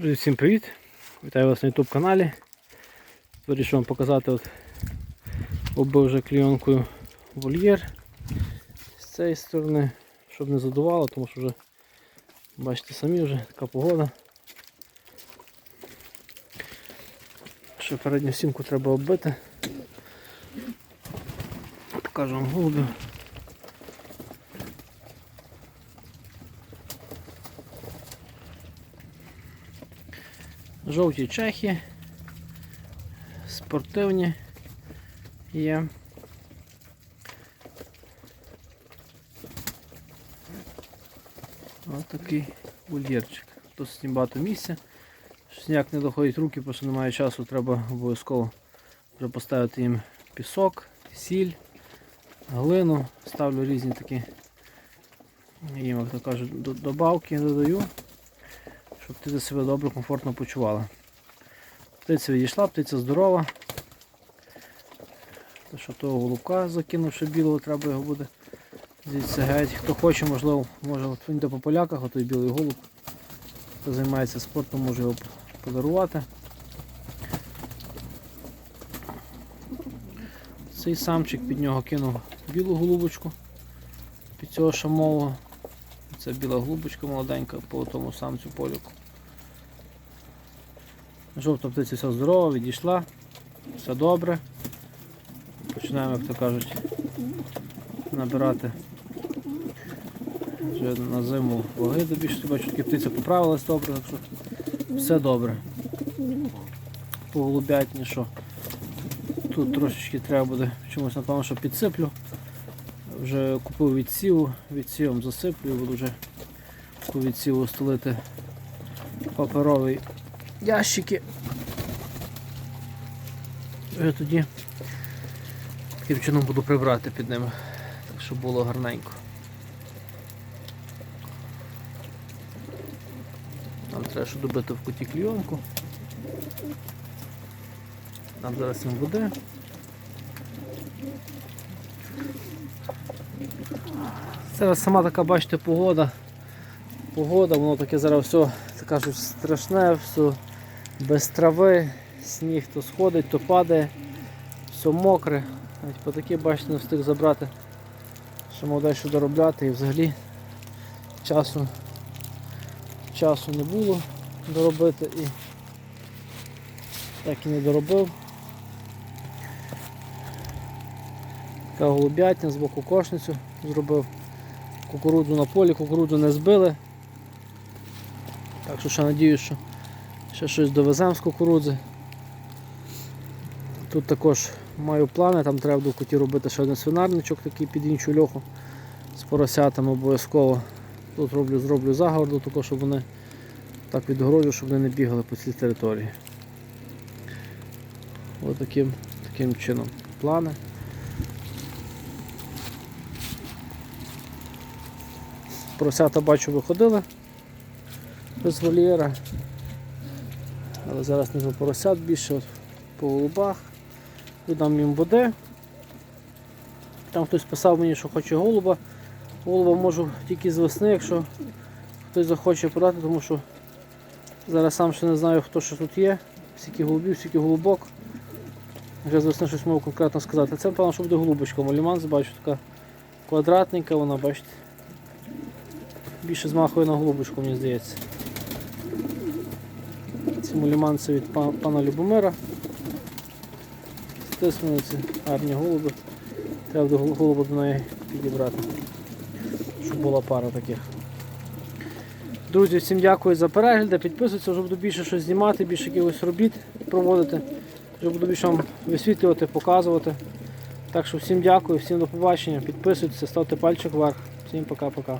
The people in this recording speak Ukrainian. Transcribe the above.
Друзі, всім привіт! Вітаю вас на YouTube каналі. Вирішив вам показати от оббив вже клійонкою вольєр з цієї сторони, щоб не задувало, тому що вже бачите самі вже така погода. Ще передню сімку треба оббити. Покажу вам голубів. Жовті чехи, спортивні є. Ось такий вольєрчик. Досить багато місця. Ніяк не доходять руки, просто немає часу, треба обов'язково вже поставити їм пісок, сіль, глину, ставлю різні такі їм, як то кажуть, до- добавки додаю щоб птиця себе добре, комфортно почувала. Птиця відійшла, птиця здорова. То, що того голубка закинувши білого, треба його буде звідси геть. Хто хоче, можливо, може йде по поляках, отой білий голуб. Хто займається спортом, може його подарувати. Цей самчик під нього кинув білу голубочку під цього шамового. Це біла голубочка молоденька по тому самцю полюку. Жовта птиця вся здорова, відійшла, все добре. Починаємо, як то кажуть, набирати вже на зиму ваги до більше бачу, таки птиця поправилась добре, так що все добре. По голубятні, що тут трошечки треба буде чомусь, напевно, що підсиплю. Вже купив відсіву, відсівом засиплю буду вже по відсіву стелити паперові ящики. І тоді таким чином буду прибрати під ними, так щоб було гарненько. Нам треба ще добити в куті клійонку. Нам зараз їм буде. Зараз сама така, бачите, погода. Погода, воно таке зараз все, так кажуть, страшне, все без трави, сніг то сходить, то падає, все мокре. Навіть по такі, бачите, не встиг забрати, що мав дещо доробляти і взагалі часу, часу не було доробити і так і не доробив. Така голубятня з боку кошницю зробив. Кукурудзу на полі, кукурудзу не збили. Так що ще надіюсь, що ще щось довеземо з кукурудзи. Тут також маю плани, там треба до куті робити ще один свинарничок такий під іншу льоху з поросятами обов'язково. Тут роблю, зроблю загороду, також, щоб вони так відгороджу, щоб вони не бігали по цій території. Ось таким, таким чином плани. Поросята бачу виходили без вольєра. Але зараз не поросят більше по голубах. Видам їм води. Там хтось писав мені, що хоче голуба. Голуба можу тільки з весни, якщо хтось захоче продати, тому що зараз сам ще не знаю хто що тут є. Скільки голубів, скільки голубок. Вже з весни щось можу конкретно сказати. Це певно, що буде голубочка. Маліманс, бачу, така квадратненька, вона бачите. Більше змахує на голубочку, мені здається. Ці муліманці від пана Любомира. Стиснули ці гарні голуби. Треба до голуба до неї підібрати. Щоб була пара таких. Друзі, всім дякую за перегляди. Підписуйтесь, вже буду більше щось знімати, більше якихось робіт проводити. Вже буду більше вам висвітлювати, показувати. Так що всім дякую, всім до побачення. Підписуйтесь, ставте пальчик вверх. Всім пока-пока.